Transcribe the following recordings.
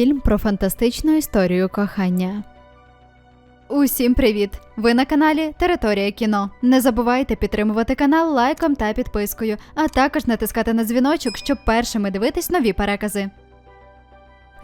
Фільм про фантастичну історію кохання. Усім привіт! Ви на каналі Територія кіно. Не забувайте підтримувати канал лайком та підпискою, а також натискати на дзвіночок, щоб першими дивитись нові перекази.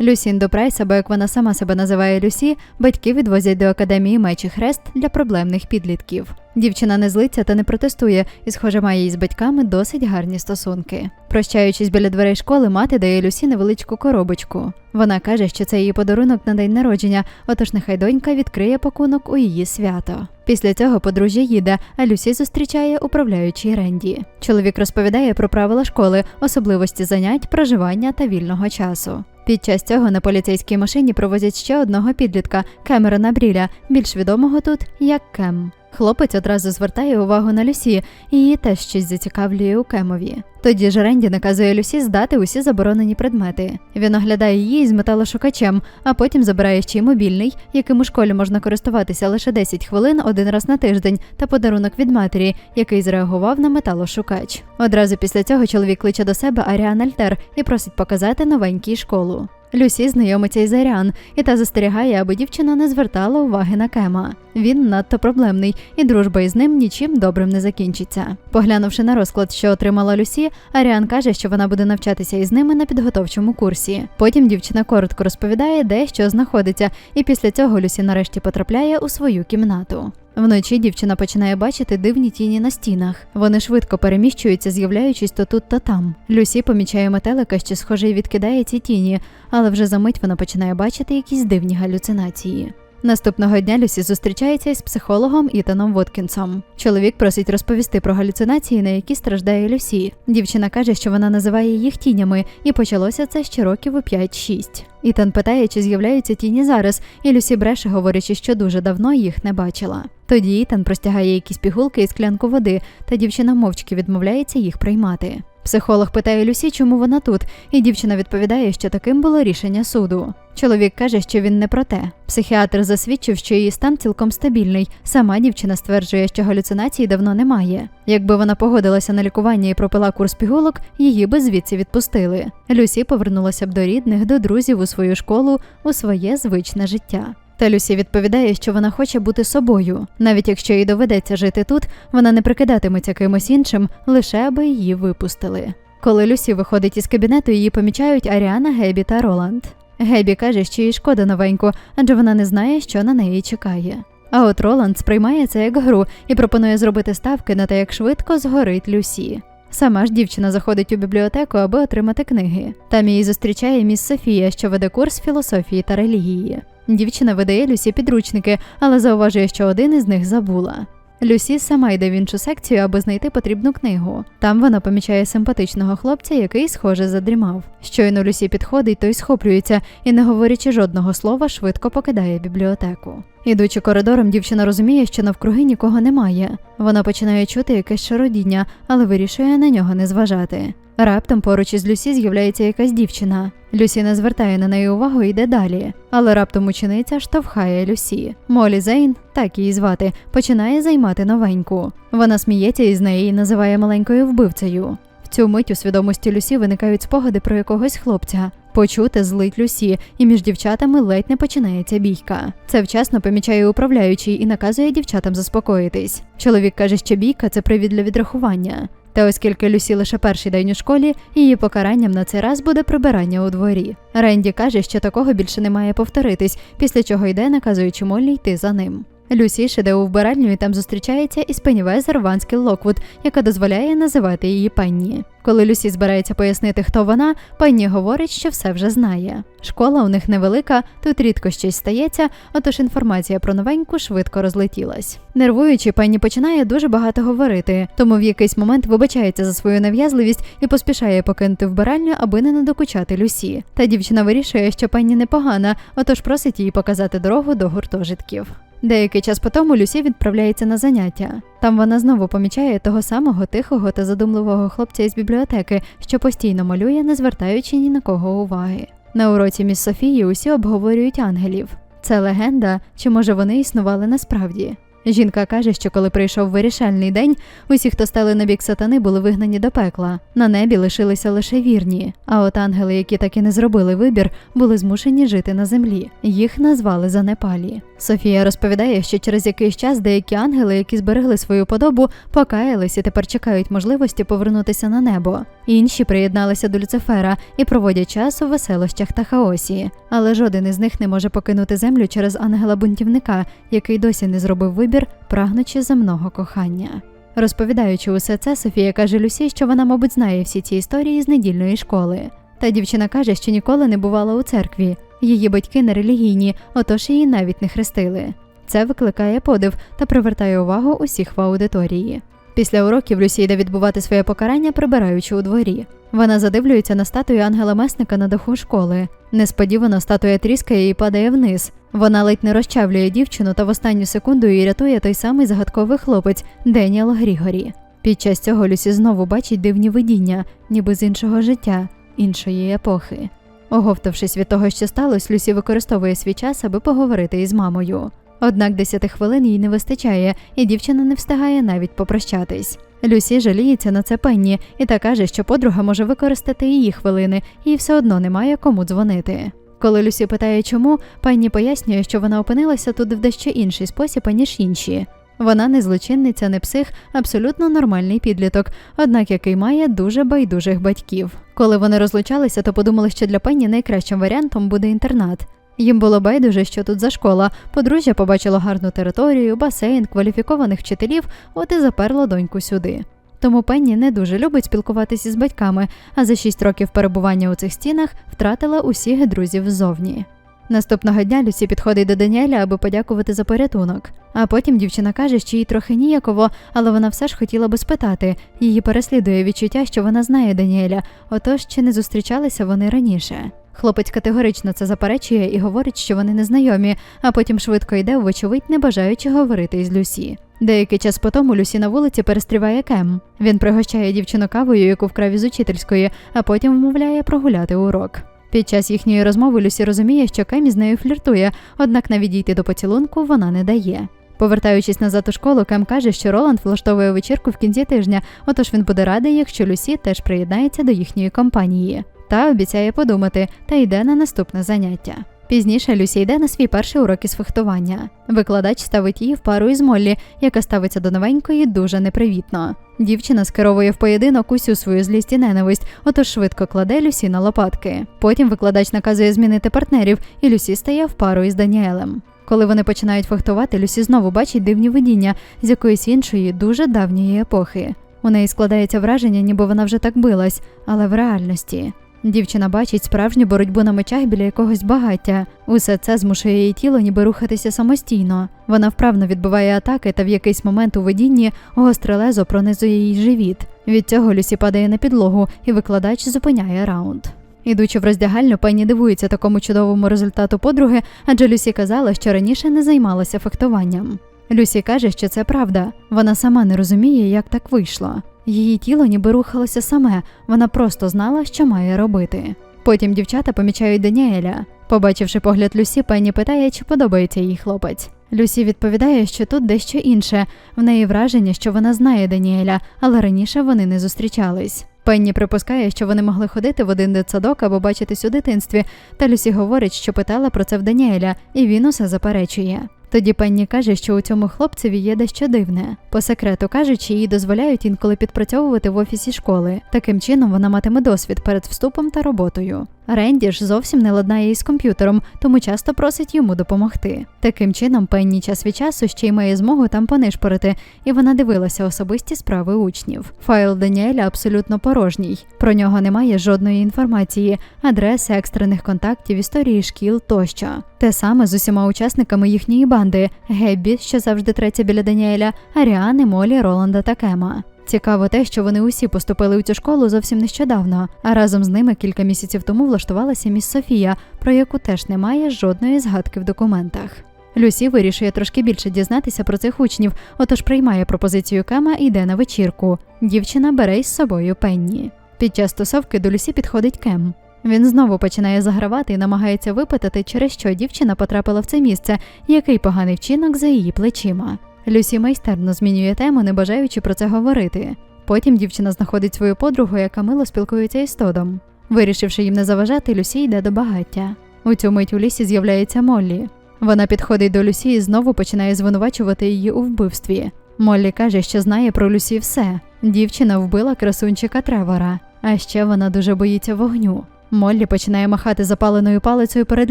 Люсінду Прайс, або як вона сама себе називає Люсі, батьки відвозять до академії Меч і Хрест для проблемних підлітків. Дівчина не злиться та не протестує, і, схоже, має із батьками досить гарні стосунки. Прощаючись біля дверей школи, мати дає Люсі невеличку коробочку. Вона каже, що це її подарунок на день народження, отож нехай донька відкриє пакунок у її свято. Після цього подружжя їде, а Люсі зустрічає управляючий Ренді. Чоловік розповідає про правила школи, особливості занять, проживання та вільного часу. Під час цього на поліцейській машині провозять ще одного підлітка Кемерона Бріля, більш відомого тут як Кем. Хлопець одразу звертає увагу на Люсі, і її теж щось зацікавлює у Кемові. Тоді ж Ренді наказує Люсі здати усі заборонені предмети. Він оглядає її із металошукачем, а потім забирає ще й мобільний, яким у школі можна користуватися лише 10 хвилин один раз на тиждень, та подарунок від матері, який зреагував на металошукач. Одразу після цього чоловік кличе до себе Аріан Альтер і просить показати новенькій школу. Люсі знайомиться із Аріан, і та застерігає, аби дівчина не звертала уваги на Кема. Він надто проблемний, і дружба із ним нічим добрим не закінчиться. Поглянувши на розклад, що отримала Люсі, Аріан каже, що вона буде навчатися із ними на підготовчому курсі. Потім дівчина коротко розповідає, де що знаходиться, і після цього Люсі нарешті потрапляє у свою кімнату. Вночі дівчина починає бачити дивні тіні на стінах. Вони швидко переміщуються, з'являючись то тут, то там. Люсі помічає метелика, що схоже і відкидає ці тіні, але вже за мить вона починає бачити якісь дивні галюцинації. Наступного дня Люсі зустрічається із психологом Ітаном Воткінсом. Чоловік просить розповісти про галюцинації, на які страждає Люсі. Дівчина каже, що вона називає їх тінями, і почалося це ще років у 5-6. Ітан питає, чи з'являються тіні зараз, і Люсі бреше, говорячи, що дуже давно їх не бачила. Тоді Ітан простягає якісь пігулки і склянку води, та дівчина мовчки відмовляється їх приймати. Психолог питає Люсі, чому вона тут, і дівчина відповідає, що таким було рішення суду. Чоловік каже, що він не про те. Психіатр засвідчив, що її стан цілком стабільний. Сама дівчина стверджує, що галюцинацій давно немає. Якби вона погодилася на лікування і пропила курс пігулок, її би звідси відпустили. Люсі повернулася б до рідних, до друзів у свою школу, у своє звичне життя. Та Люсі відповідає, що вона хоче бути собою. Навіть якщо їй доведеться жити тут, вона не прикидатиметься кимось іншим, лише аби її випустили. Коли Люсі виходить із кабінету, її помічають Аріана, Гебі та Роланд. Гебі каже, що їй шкода новеньку, адже вона не знає, що на неї чекає. А от Роланд сприймає це як гру і пропонує зробити ставки на те, як швидко згорить Люсі. Сама ж дівчина заходить у бібліотеку, аби отримати книги. Там її зустрічає міс Софія, що веде курс філософії та релігії. Дівчина видає Люсі підручники, але зауважує, що один із них забула. Люсі сама йде в іншу секцію, аби знайти потрібну книгу. Там вона помічає симпатичного хлопця, який, схоже, задрімав. Щойно Люсі підходить, той схоплюється і, не говорячи жодного слова, швидко покидає бібліотеку. Ідучи коридором, дівчина розуміє, що навкруги нікого немає. Вона починає чути якесь шародіння, але вирішує на нього не зважати. Раптом поруч із Люсі з'являється якась дівчина. Люсі не звертає на неї увагу і йде далі. Але раптом учениця штовхає Люсі. Молі Зейн, так її звати, починає займати новеньку. Вона сміється із неї і називає маленькою вбивцею. В цю мить у свідомості Люсі виникають спогади про якогось хлопця. Почути злить Люсі, і між дівчатами ледь не починається бійка. Це вчасно помічає управляючий і наказує дівчатам заспокоїтись. Чоловік каже, що бійка це привід для відрахування. Та оскільки Люсі лише перший день у школі, її покаранням на цей раз буде прибирання у дворі. Ренді каже, що такого більше не має повторитись, після чого йде, наказуючи Моллі йти за ним. Люсі ж у вбиральню і там зустрічається із Пеннівайзер Ванскіл Локвуд, яка дозволяє називати її Пенні. Коли Люсі збирається пояснити, хто вона, Пенні говорить, що все вже знає. Школа у них невелика, тут рідко щось стається, отож інформація про новеньку швидко розлетілась. Нервуючи, Пенні починає дуже багато говорити, тому в якийсь момент вибачається за свою нав'язливість і поспішає покинути вбиральню, аби не надокучати Люсі. Та дівчина вирішує, що Пенні непогана, отож просить її показати дорогу до гуртожитків. Деякий час по тому Люсі відправляється на заняття. Там вона знову помічає того самого тихого та задумливого хлопця із бібліотеки, що постійно малює, не звертаючи ні на кого уваги. На уроці міс Софії усі обговорюють ангелів. Це легенда, чи може вони існували насправді? Жінка каже, що коли прийшов вирішальний день, усі, хто стали на бік сатани, були вигнані до пекла. На небі лишилися лише вірні. А от ангели, які так і не зробили вибір, були змушені жити на землі. Їх назвали занепалі. Софія розповідає, що через якийсь час деякі ангели, які зберегли свою подобу, покаялись і тепер чекають можливості повернутися на небо. Інші приєдналися до Люцифера і проводять час у веселощах та хаосі. Але жоден із них не може покинути землю через ангела-бунтівника, який досі не зробив вибір, прагнучи земного кохання. Розповідаючи усе це, Софія каже Люсі, що вона, мабуть, знає всі ці історії з недільної школи. Та дівчина каже, що ніколи не бувала у церкві. Її батьки не релігійні, отож її навіть не хрестили. Це викликає подив та привертає увагу усіх в аудиторії. Після уроків Люсі йде відбувати своє покарання, прибираючи у дворі. Вона задивлюється на статую ангела месника на даху школи. Несподівано статуя тріскає і падає вниз. Вона ледь не розчавлює дівчину та в останню секунду її рятує той самий загадковий хлопець Деніел Грігорі. Під час цього Люсі знову бачить дивні видіння, ніби з іншого життя, іншої епохи. Оговтавшись від того, що сталося, Люсі використовує свій час, аби поговорити із мамою. Однак 10 хвилин їй не вистачає, і дівчина не встигає навіть попрощатись. Люсі жаліється на це Пенні і та каже, що подруга може використати її хвилини, і все одно немає кому дзвонити. Коли Люсі питає, чому, Пенні пояснює, що вона опинилася тут в дещо інший спосіб, аніж інші. Вона не злочинниця, не псих, абсолютно нормальний підліток, однак який має дуже байдужих батьків. Коли вони розлучалися, то подумали, що для Пенні найкращим варіантом буде інтернат. Їм було байдуже, що тут за школа. Подружжя побачило гарну територію, басейн, кваліфікованих вчителів, от і заперло доньку сюди. Тому Пенні не дуже любить спілкуватися з батьками, а за шість років перебування у цих стінах втратила усіх друзів ззовні. Наступного дня Люсі підходить до Даніеля, аби подякувати за порятунок. А потім дівчина каже, що їй трохи ніяково, але вона все ж хотіла би спитати. Її переслідує відчуття, що вона знає Даніеля, отож чи не зустрічалися вони раніше. Хлопець категорично це заперечує і говорить, що вони незнайомі, а потім швидко йде, вочевидь, не бажаючи говорити із Люсі. Деякий час по тому Люсі на вулиці перестріває Кем. Він пригощає дівчину кавою, яку вкрав із учительської, а потім вмовляє прогуляти урок. Під час їхньої розмови Люсі розуміє, що Кем із нею фліртує, однак навіть дійти до поцілунку вона не дає. Повертаючись назад у школу, Кем каже, що Роланд влаштовує вечірку в кінці тижня, отож він буде радий, якщо Люсі теж приєднається до їхньої компанії. Та обіцяє подумати та йде на наступне заняття. Пізніше Люсі йде на свій перший урок із фехтування. Викладач ставить її в пару із Моллі, яка ставиться до новенької дуже непривітно. Дівчина скеровує в поєдинок усю свою злість і ненависть, отож швидко кладе Люсі на лопатки. Потім викладач наказує змінити партнерів, і Люсі стає в пару із Даніелем. Коли вони починають фехтувати, Люсі знову бачить дивні видіння з якоїсь іншої дуже давньої епохи. У неї складається враження, ніби вона вже так билась, але в реальності. Дівчина бачить справжню боротьбу на мечах біля якогось багаття. Усе це змушує її тіло ніби рухатися самостійно. Вона вправно відбиває атаки, та в якийсь момент у видінні гостре лезо пронизує їй живіт. Від цього Люсі падає на підлогу, і викладач зупиняє раунд. Ідучи в роздягальню, Пенні дивується такому чудовому результату подруги, адже Люсі казала, що раніше не займалася фехтуванням. Люсі каже, що це правда. Вона сама не розуміє, як так вийшло. Її тіло ніби рухалося саме, вона просто знала, що має робити. Потім дівчата помічають Даніеля. Побачивши погляд Люсі, Пенні питає, чи подобається їй хлопець. Люсі відповідає, що тут дещо інше. В неї враження, що вона знає Даніеля, але раніше вони не зустрічались. Пенні припускає, що вони могли ходити в один дитсадок або бачитись у дитинстві, та Люсі говорить, що питала про це в Даніеля, і він усе заперечує. Тоді Пенні каже, що у цьому хлопцеві є дещо дивне. По секрету кажучи, їй дозволяють інколи підпрацьовувати в офісі школи. Таким чином вона матиме досвід перед вступом та роботою. Ренді ж зовсім не ладнає із комп'ютером, тому часто просить йому допомогти. Таким чином, Пенні час від часу ще й має змогу там понишпорити, і вона дивилася особисті справи учнів. Файл Даніеля абсолютно порожній. Про нього немає жодної інформації, адреси, екстрених контактів, історії шкіл тощо. Те саме з усіма учасниками їхньої банди Геббі, що завжди третя біля Даніеля, Аріани, Молі, Роланда та Кема. Цікаво те, що вони усі поступили у цю школу зовсім нещодавно, а разом з ними кілька місяців тому влаштувалася міс Софія, про яку теж немає жодної згадки в документах. Люсі вирішує трошки більше дізнатися про цих учнів, отож приймає пропозицію Кема і йде на вечірку. Дівчина бере із собою Пенні. Під час тусовки до Люсі підходить Кем. Він знову починає загравати і намагається випитати, через що дівчина потрапила в це місце, який поганий вчинок за її плечима. Люсі майстерно змінює тему, не бажаючи про це говорити. Потім дівчина знаходить свою подругу, яка мило спілкується із Тодом. Вирішивши їм не заважати, Люсі йде до багаття. У цю мить у лісі з'являється Моллі. Вона підходить до Люсі і знову починає звинувачувати її у вбивстві. Моллі каже, що знає про Люсі все. Дівчина вбила красунчика Тревора, а ще вона дуже боїться вогню. Моллі починає махати запаленою палицею перед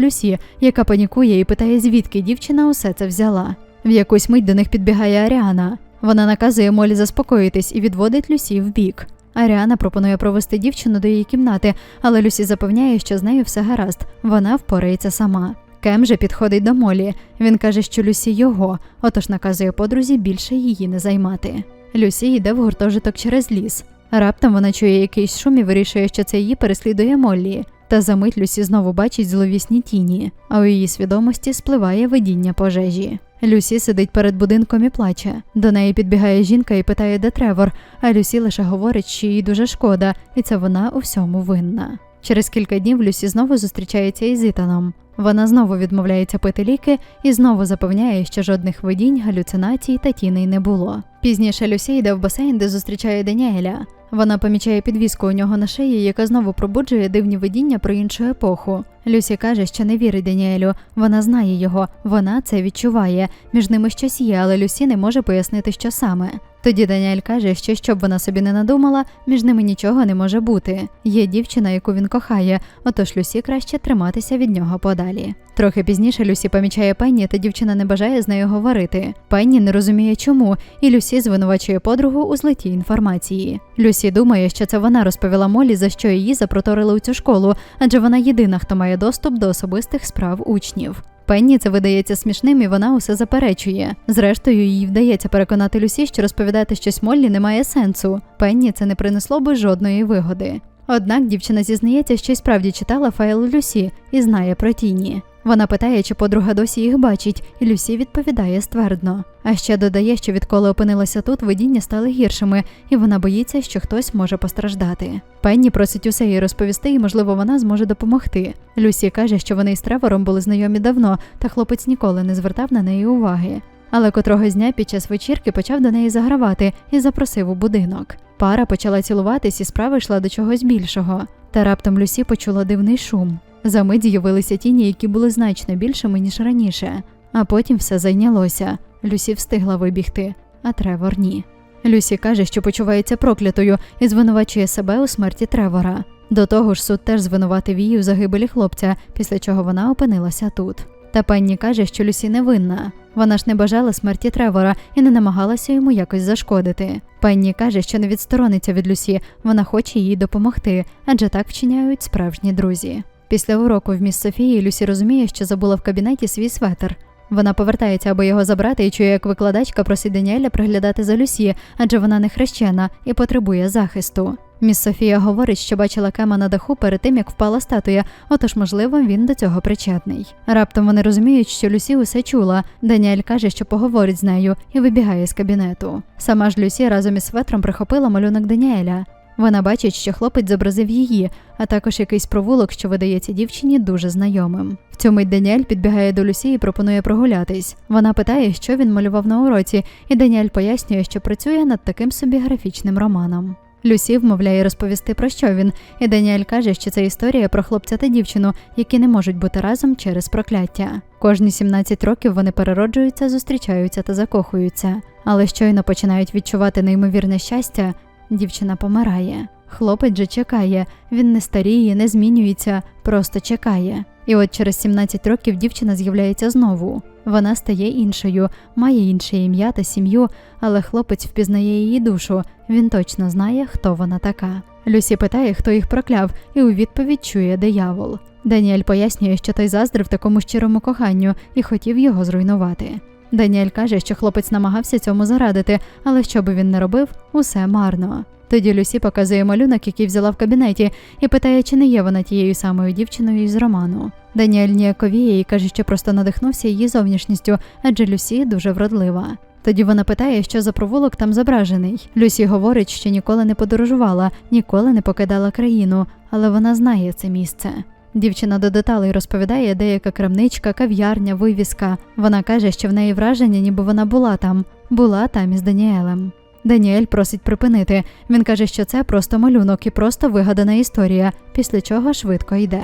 Люсі, яка панікує і питає, звідки дівчина усе це взяла. В якусь мить до них підбігає Аріана. Вона наказує Молі заспокоїтись і відводить Люсі в бік. Аріана пропонує провести дівчину до її кімнати, але Люсі запевняє, що з нею все гаразд, вона впорається сама. Кем же підходить до Молі. Він каже, що Люсі його, отож наказує подрузі більше її не займати. Люсі йде в гуртожиток через ліс. Раптом вона чує якийсь шум і вирішує, що це її переслідує Моллі. Та за мить Люсі знову бачить зловісні тіні, а у її свідомості спливає видіння пожежі. Люсі сидить перед будинком і плаче. До неї підбігає жінка і питає, де Тревор, а Люсі лише говорить, що їй дуже шкода, і це вона у всьому винна. Через кілька днів Люсі знову зустрічається із Ітаном. Вона знову відмовляється пити ліки і знову запевняє, що жодних видінь, галюцинацій та тіней не було. Пізніше Люсі йде в басейн, де зустрічає Деніеля. Вона помічає підвіску у нього на шиї, яка знову пробуджує дивні видіння про іншу епоху. Люсі каже, що не вірить Деніелю. Вона знає його, вона це відчуває. Між ними щось є, але Люсі не може пояснити, що саме. Тоді Даніель каже, що щоб вона собі не надумала, між ними нічого не може бути. Є дівчина, яку він кохає, отож Люсі краще триматися від нього подалі. Трохи пізніше Люсі помічає Пенні, та дівчина не бажає з нею говорити. Пенні не розуміє, чому, і Люсі звинувачує подругу у злиті інформації. Люсі думає, що це вона розповіла Молі, за що її запроторили у цю школу, адже вона єдина, хто має доступ до особистих справ учнів. Пенні це видається смішним, і вона усе заперечує. Зрештою, їй вдається переконати Люсі, що розповідати щось Моллі не має сенсу. Пенні це не принесло би жодної вигоди. Однак дівчина зізнається, що й справді читала файл Люсі і знає про тіні. Вона питає, чи подруга досі їх бачить, і Люсі відповідає ствердно. А ще додає, що відколи опинилася тут, видіння стали гіршими, і вона боїться, що хтось може постраждати. Пенні просить усе їй розповісти, і можливо вона зможе допомогти. Люсі каже, що вони із Тревором були знайомі давно, та хлопець ніколи не звертав на неї уваги. Але котрого дня під час вечірки почав до неї загравати і запросив у будинок. Пара почала цілуватись, і справа йшла до чогось більшого. Та раптом Люсі почула дивний шум. За мить з'явилися тіні, які були значно більшими, ніж раніше. А потім все зайнялося. Люсі встигла вибігти, а Тревор ні. Люсі каже, що почувається проклятою і звинувачує себе у смерті Тревора. До того ж, суд теж звинуватив її у загибелі хлопця, після чого вона опинилася тут. Та Пенні каже, що Люсі невинна. Вона ж не бажала смерті Тревора і не намагалася йому якось зашкодити. Пенні каже, що не відсторониться від Люсі, вона хоче їй допомогти, адже так вчиняють справжні друзі. Після уроку в міс Софії Люсі розуміє, що забула в кабінеті свій светр. Вона повертається, аби його забрати, і чує, як викладачка просить Даніеля приглядати за Люсі, адже вона не хрещена і потребує захисту. Міс Софія говорить, що бачила Кема на даху перед тим, як впала статуя, отож, можливо, він до цього причетний. Раптом вони розуміють, що Люсі усе чула. Даніель каже, що поговорить з нею, і вибігає з кабінету. Сама ж Люсі разом із светром прихопила малюнок Даніеля. Вона бачить, що хлопець зобразив її, а також якийсь провулок, що видається дівчині дуже знайомим. В цю мить Даніель підбігає до Люсі і пропонує прогулятись. Вона питає, що він малював на уроці, і Даніель пояснює, що працює над таким собі графічним романом. Люсі вмовляє розповісти про що він, і Даніель каже, що це історія про хлопця та дівчину, які не можуть бути разом через прокляття. Кожні 17 років вони перероджуються, зустрічаються та закохуються, але щойно починають відчувати неймовірне щастя, дівчина помирає. Хлопець же чекає, він не старіє, не змінюється, просто чекає. І от через 17 років дівчина з'являється знову. Вона стає іншою, має інше ім'я та сім'ю, але хлопець впізнає її душу. Він точно знає, хто вона така. Люсі питає, хто їх прокляв, і у відповідь чує диявол. Даніель пояснює, що той заздрив такому щирому коханню і хотів його зруйнувати. Даніель каже, що хлопець намагався цьому зарадити, але що би він не робив, усе марно. Тоді Люсі показує малюнок, який взяла в кабінеті, і питає, чи не є вона тією самою дівчиною із роману. Даніель ніяковіє і каже, що просто надихнувся її зовнішністю, адже Люсі дуже вродлива. Тоді вона питає, що за провулок там зображений. Люсі говорить, що ніколи не подорожувала, ніколи не покидала країну, але вона знає це місце. Дівчина до деталей розповідає, деяка крамничка, кав'ярня, вивіска. Вона каже, що в неї враження, ніби вона була там, була там із Даніелем. Даніель просить припинити. Він каже, що це просто малюнок і просто вигадана історія, після чого швидко йде.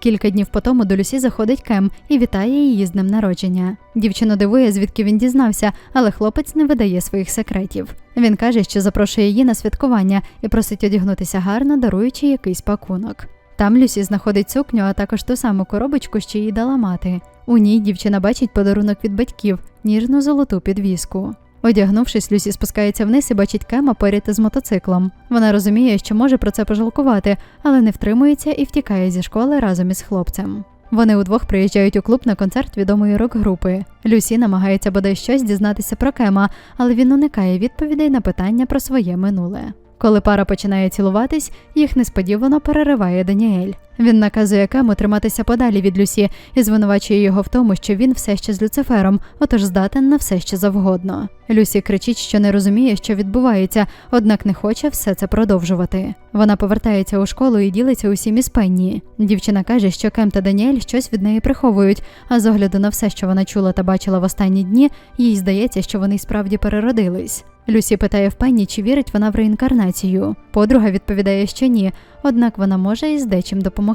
Кілька днів по тому до Люсі заходить Кем і вітає її з днем народження. Дівчину дивує, звідки він дізнався, але хлопець не видає своїх секретів. Він каже, що запрошує її на святкування і просить одягнутися гарно, даруючи якийсь пакунок. Там Люсі знаходить сукню, а також ту саму коробочку, що їй дала мати. У ній дівчина бачить подарунок від батьків, ніжну золоту підвіску. Одягнувшись, Люсі спускається вниз і бачить Кема поряд із мотоциклом. Вона розуміє, що може про це пожалкувати, але не втримується і втікає зі школи разом із хлопцем. Вони удвох приїжджають у клуб на концерт відомої рок-групи. Люсі намагається бодай щось дізнатися про Кема, але він уникає відповідей на питання про своє минуле. Коли пара починає цілуватись, їх несподівано перериває Даніель. Він наказує Кему триматися подалі від Люсі і звинувачує його в тому, що він все ще з Люцифером, отож здатен на все що завгодно. Люсі кричить, що не розуміє, що відбувається, однак не хоче все це продовжувати. Вона повертається у школу і ділиться усім із Пенні. Дівчина каже, що Кем та Даніель щось від неї приховують, а з огляду на все, що вона чула та бачила в останні дні, їй здається, що вони справді переродились. Люсі питає в Пенні, чи вірить вона в реінкарнацію. Подруга відповідає, що ні, однак вона може із дечим допомогти.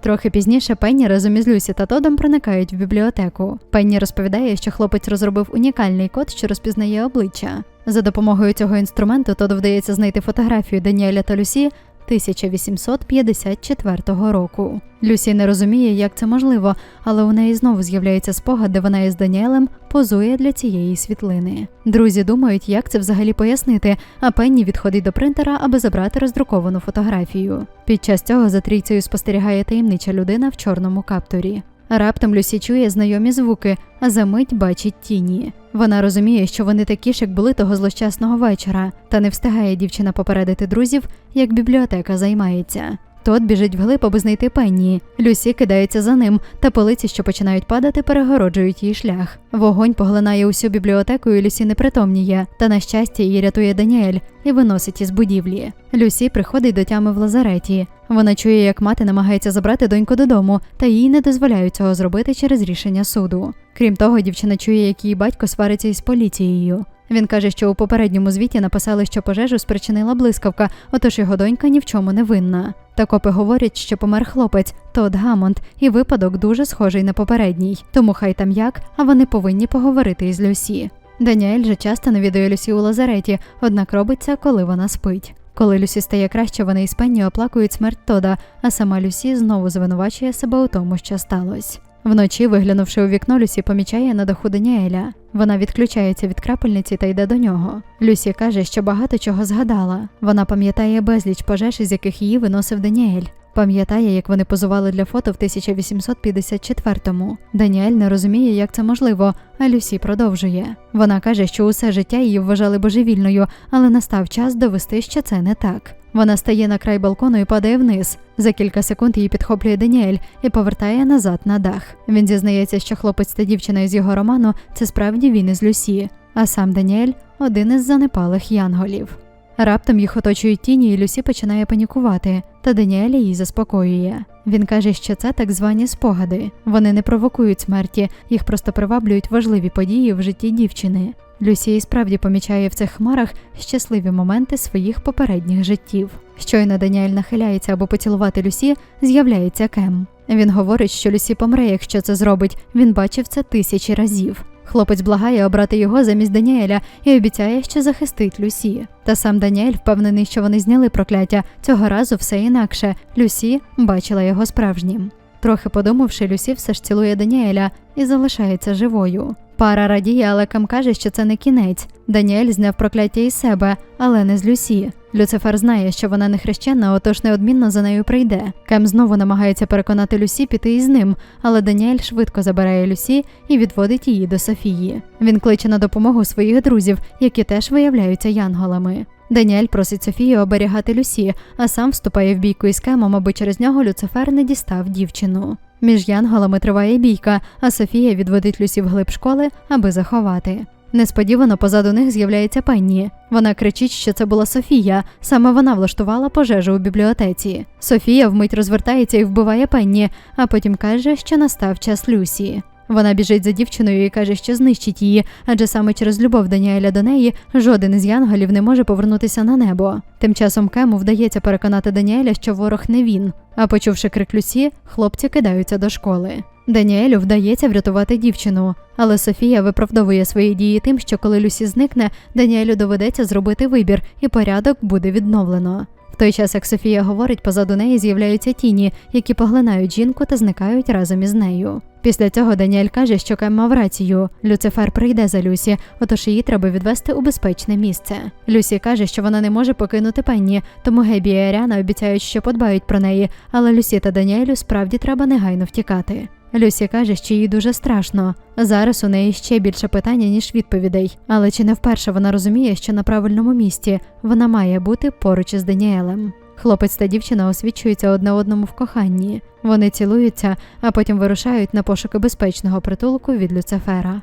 Трохи пізніше Пенні разом із Люсі та Тодом проникають в бібліотеку. Пенні розповідає, що хлопець розробив унікальний код, що розпізнає обличчя. За допомогою цього інструменту Тод вдається знайти фотографію Даніеля та Люсі 1854 року. Люсі не розуміє, як це можливо, але у неї знову з'являється спогад, де вона із Даніелем позує для цієї світлини. Друзі думають, як це взагалі пояснити, а Пенні відходить до принтера, аби забрати роздруковану фотографію. Під час цього за трійцею спостерігає таємнича людина в чорному каптурі. Раптом Люсі чує знайомі звуки, а за мить бачить тіні. Вона розуміє, що вони такі ж, як були того злощасного вечора, та не встигає дівчина попередити друзів, як бібліотека займається. Тот біжить вглиб, аби знайти Пенні. Люсі кидається за ним, та полиці, що починають падати, перегороджують їй шлях. Вогонь поглинає усю бібліотеку, і Люсі непритомніє. Та на щастя її рятує Даніель і виносить із будівлі. Люсі приходить до тями в лазареті. Вона чує, як мати намагається забрати доньку додому, та їй не дозволяють цього зробити через рішення суду. Крім того, дівчина чує, як її батько свариться із поліцією. Він каже, що у попередньому звіті написали, що пожежу спричинила блискавка, отож його донька ні в чому не винна. Та копи говорять, що помер хлопець Тод Гамонд, і випадок дуже схожий на попередній. Тому хай там як, а вони повинні поговорити із Люсі. Даніель же часто навідує Люсі у лазареті, однак робить це, коли вона спить. Коли Люсі стає краще, вони із Пенні оплакують смерть Тода, а сама Люсі знову звинувачує себе у тому, що сталося. Вночі, виглянувши у вікно, Люсі помічає на даху Даніеля. Вона відключається від крапельниці та йде до нього. Люсі каже, що багато чого згадала. Вона пам'ятає безліч пожеж, із яких її виносив Даніель. Пам'ятає, як вони позували для фото в 1854-му. Даніель не розуміє, як це можливо, а Люсі продовжує. Вона каже, що усе життя її вважали божевільною, але настав час довести, що це не так. Вона стає на край балкону і падає вниз. За кілька секунд її підхоплює Даніель і повертає назад на дах. Він зізнається, що хлопець та дівчина із його роману це справді він із Люсі, а сам Даніель один із занепалих янголів. Раптом їх оточують тіні, і Люсі починає панікувати, та Даніель її заспокоює. Він каже, що це так звані спогади. Вони не провокують смерті, їх просто приваблюють важливі події в житті дівчини. Люсі і справді помічає в цих хмарах щасливі моменти своїх попередніх життів. Щойно Даніель нахиляється аби поцілувати Люсі, з'являється Кем. Він говорить, що Люсі помре, якщо це зробить. Він бачив це тисячі разів. Хлопець благає обрати його замість Даніеля і обіцяє, що захистить Люсі. Та сам Даніель впевнений, що вони зняли прокляття. Цього разу все інакше. Люсі бачила його справжнім. Трохи подумавши, Люсі все ж цілує Даніеля і залишається живою. Пара радіє, але Кам каже, що це не кінець. Даніель зняв прокляття із себе, але не з Люсі. Люцифер знає, що вона не хрещена, отож неодмінно за нею прийде. Кем знову намагається переконати Люсі піти із ним, але Даніель швидко забирає Люсі і відводить її до Софії. Він кличе на допомогу своїх друзів, які теж виявляються янголами. Даніель просить Софію оберігати Люсі, а сам вступає в бійку із Кемом, аби через нього Люцифер не дістав дівчину. Між янголами триває бійка, а Софія відводить Люсі вглиб школи, аби заховати. Несподівано позаду них з'являється Пенні. Вона кричить, що це була Софія. Саме вона влаштувала пожежу у бібліотеці. Софія вмить розвертається і вбиває Пенні, а потім каже, що настав час Люсі. Вона біжить за дівчиною і каже, що знищить її, адже саме через любов Даніеля до неї жоден із янголів не може повернутися на небо. Тим часом Кему вдається переконати Даніеля, що ворог не він. А почувши крик Люсі, хлопці кидаються до школи. Даніелю вдається врятувати дівчину, але Софія виправдовує свої дії тим, що коли Люсі зникне, Даніелю доведеться зробити вибір, і порядок буде відновлено. Той час, як Софія говорить, позаду неї з'являються тіні, які поглинають жінку та зникають разом із нею. Після цього Даніель каже, що Кем мав рацію. Люцифер прийде за Люсі, отож її треба відвести у безпечне місце. Люсі каже, що вона не може покинути Пенні, тому Гебі і Аріана обіцяють, що подбають про неї, але Люсі та Даніелю справді треба негайно втікати. Люсі каже, що їй дуже страшно. Зараз у неї ще більше питання, ніж відповідей. Але чи не вперше вона розуміє, що на правильному місці вона має бути поруч із Даніелем. Хлопець та дівчина освічуються одне одному в коханні. Вони цілуються, а потім вирушають на пошуки безпечного притулку від Люцифера.